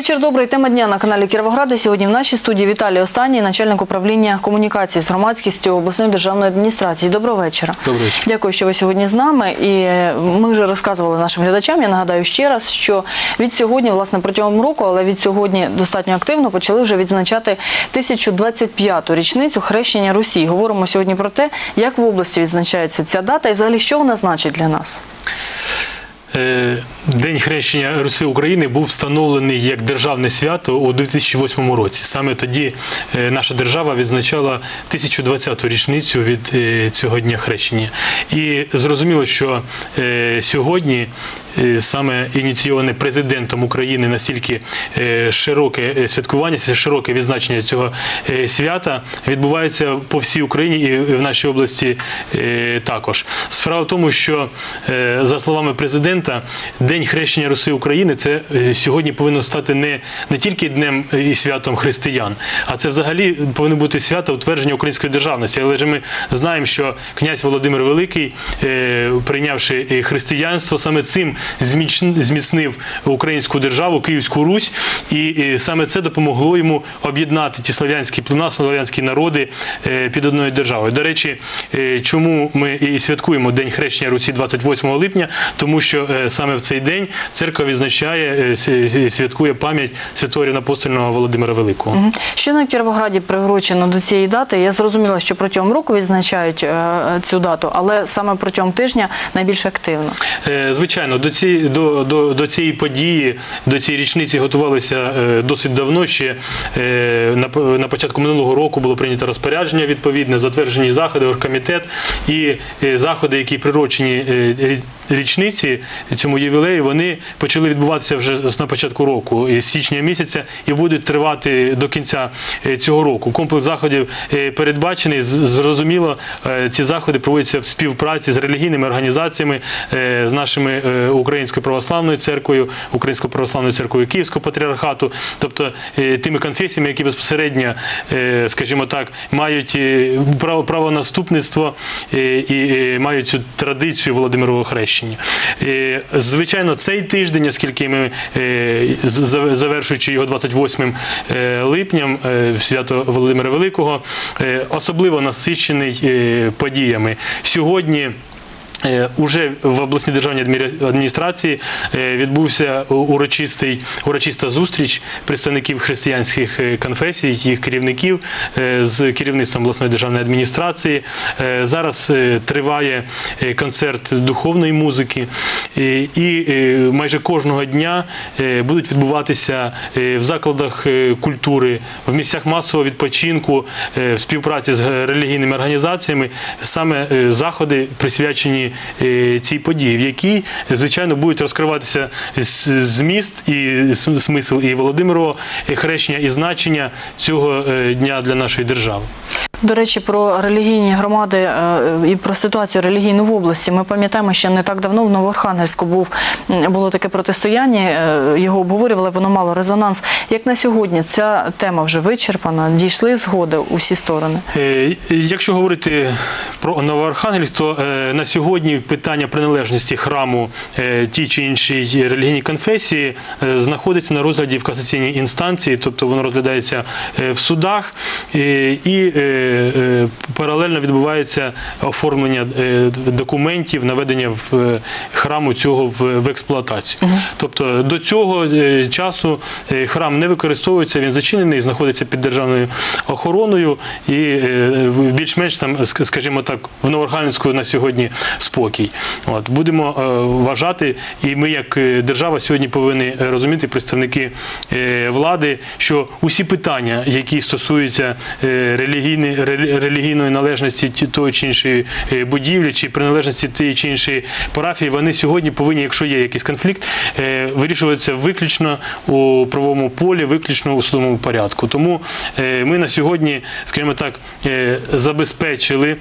Вечір добрий. Тема дня на каналі Кіровограда. Сьогодні в нашій студії Віталій Останній, начальник управління комунікації з громадськістю обласної державної адміністрації. Доброго вечора. Добрий вечір. Дякую, що ви сьогодні з нами. І е, ми вже розказували нашим глядачам. Я нагадаю ще раз, що від сьогодні, власне, протягом року, але від сьогодні достатньо активно почали вже відзначати 1025-ту річницю хрещення Русі. Говоримо сьогодні про те, як в області відзначається ця дата і взагалі що вона значить для нас. Е, День хрещення Руси України був встановлений як державне свято у 2008 році. Саме тоді е, наша держава відзначала 1020-ту річницю від е, цього дня хрещення. І зрозуміло, що сьогодні саме ініційоване президентом України настільки е, широке е, святкування, широке відзначення цього е, свята відбувається по всій Україні і в нашій області також. Справа в тому, що за словами президента, День хрещення Руси України це сьогодні повинно стати не, не тільки днем і святом християн, а це взагалі повинно бути свято утвердження української державності. Але ж ми знаємо, що князь Володимир Великий, прийнявши християнство, саме цим зміцнив українську державу, Київську Русь, і саме це допомогло йому об'єднати ті слов'янські племена, слов'янські народи е, під одною державою. До речі, е, чому ми і святкуємо День хрещення Русі 28 липня? Тому що е, саме в цей день церква відзначає, святкує пам'ять святого рівнопостольного Володимира Великого. Що на Кіровограді приурочено до цієї дати? Я зрозуміла, що протягом року відзначають цю дату, але саме протягом тижня найбільш активно. Звичайно, до цієї, до, до, до цієї події, до цієї річниці готувалися е, досить давно. Ще е, на, на початку минулого року було прийнято розпорядження відповідне, затверджені заходи, оргкомітет і е, заходи, які прирочені річниці цьому ювілею, вони почали відбуватися вже з- на початку року, із січня місяця, і будуть тривати до кінця цього року. Комплекс заходів передбачений. Зрозуміло, ці заходи проводяться в співпраці з релігійними організаціями, з нашими Українською православною церквою, Українською православною церквою Київського патріархату, тобто е, тими конфесіями, які безпосередньо, е, скажімо так, мають е, право правонаступництво е, і мають цю традицію Володимирового хрещення. Звичайно, цей тиждень, оскільки ми завершуючи його 28 е, липням, в свято Володимира Великого, особливо насичений подіями. Сьогодні. Е, Уже в обласній державній адміністрації е, відбувся урочистий урочиста зустріч представників християнських е, конфесій, їх керівників з керівництвом обласної державної адміністрації. Зараз триває концерт духовної музики, І- майже кожного дня будуть відбуватися в закладах культури, в місцях масового відпочинку, в співпраці з релігійними організаціями саме заходи присвячені е, цій події, в якій, звичайно, будуть розкриватися зміст і смисл і Володимирового е, хрещення, і значення цього е, дня для нашої держави. До речі, про релігійні громади е, і про ситуацію релігійну в області. Ми пам'ятаємо, що не так давно в Новоархангельську був було таке протистояння. е, Його обговорювали, воно мало резонанс. Як на сьогодні ця тема вже вичерпана? Дійшли згоди усі сторони. Е, Якщо говорити про Новоархангельськ, то на сьогодні питання приналежності храму тій чи іншій релігійній конфесії знаходиться на розгляді в касаційній інстанції, тобто воно розглядається в судах, і паралельно відбувається оформлення е, документів, наведення в е, храму цього в, експлуатацію. Тобто до цього е, часу е, храм не використовується, він зачинений, знаходиться під державною охороною і е, більш-менш там, скажімо так, в Новоархангельську на сьогодні спокій. От будемо е, вважати, і ми, як е, держава, сьогодні повинні е, розуміти представники е, влади, що усі питання, які стосуються е, релігійної релі- релігійної належності ті- тої чи іншої е, будівлі, чи приналежності тієї чи іншої парафії, вони сьогодні повинні, якщо є якийсь конфлікт, е, вирішуватися виключно у правовому полі, виключно у судовому порядку. Тому е, ми на сьогодні, скажімо так, забезпечили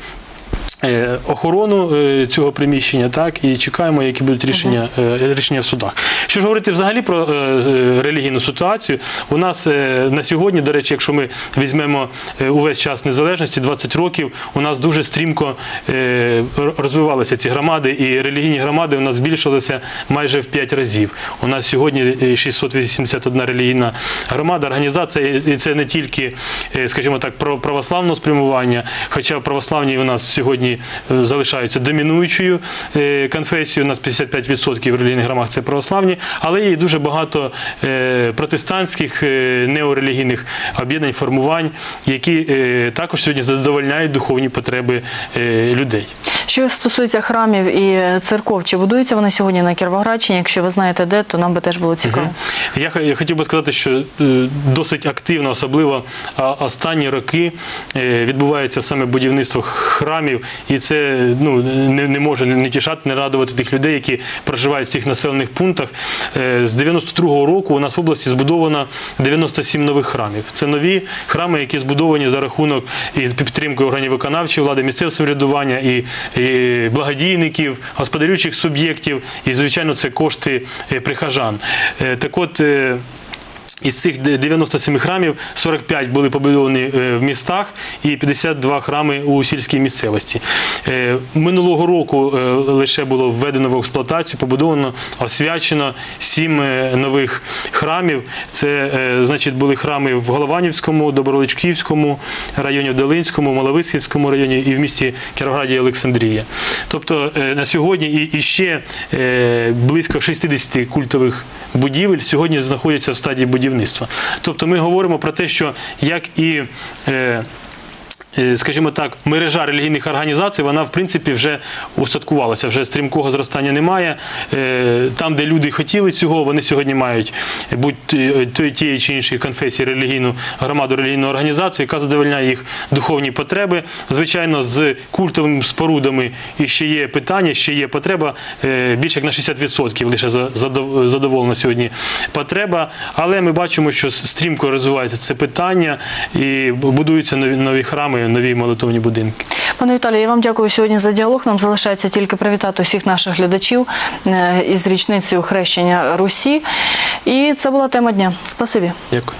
охорону е, цього приміщення, так і чекаємо, які будуть рішення, е, рішення в судах. Що ж говорити взагалі про е, е, релігійну ситуацію? У нас е, на сьогодні, до речі, якщо ми візьмемо е, увесь час незалежності, 20 років, у нас дуже стрімко е, розвивалися ці громади, і релігійні громади у нас збільшилися майже в 5 разів. У нас сьогодні е, 681 релігійна громада, організація, і це не тільки, е, скажімо так, православного спрямування, хоча православні у нас сьогодні е, залишаються домінуючою е, конфесією, у нас 55% релігійних громад це православні, але є дуже багато е, протестантських неорелігійних об'єднань, формувань, які також сьогодні задовольняють духовні потреби людей. Що стосується храмів і церков, чи будуються вони сьогодні на Кіровоградщині? Якщо ви знаєте де, то нам би теж було цікаво. Я, х- я хотів би сказати, що е, досить активно, особливо останні роки, е, відбувається саме будівництво храмів, і це ну, не, не може не тішати, не радувати тих людей, які проживають в цих населених пунктах. Е, З 92-го року у нас в області збудовано 97 нових храмів. Це нові храми, які збудовані за рахунок і підтримкою органів виконавчої влади, місцевого самоврядування і благодійників, господарючих суб'єктів. І, звичайно, це кошти е, прихожан. Е, Так от. Із цих 97 храмів 45 були побудовані е, в містах і 52 храми у сільській місцевості. Е, Минулого року е, лише було введено в експлуатацію, побудовано, освячено 7 нових храмів. Це, значить, були храми в Голованівському, Доброличківському районі, в Долинському, Маловисхідському районі і в місті Кіровограді і Олександрія. Тобто на сьогодні і, і ще е, близько 60 культових будівель сьогодні знаходяться в стадії будівництва. Тобто ми говоримо про те, що як і е, Скажімо так, мережа релігійних організацій, вона в принципі вже устаткувалася, вже стрімкого зростання немає. Е, Там, де люди хотіли цього, вони сьогодні мають будь тої тієї чи іншої конфесії релігійну громаду релігійну організацію, яка задовольняє їх духовні потреби. Звичайно, з культовими спорудами і ще є питання, ще є потреба. Е, Більше як на 60% лише задоволена сьогодні потреба. Але ми бачимо, що стрімко розвивається це питання і будуються нові храми, нові молитовні будинки. Пане Віталію, я вам дякую сьогодні за діалог. Нам залишається тільки привітати усіх наших глядачів е, із річницею хрещення Русі. І це була тема дня. Спасибі. Дякую.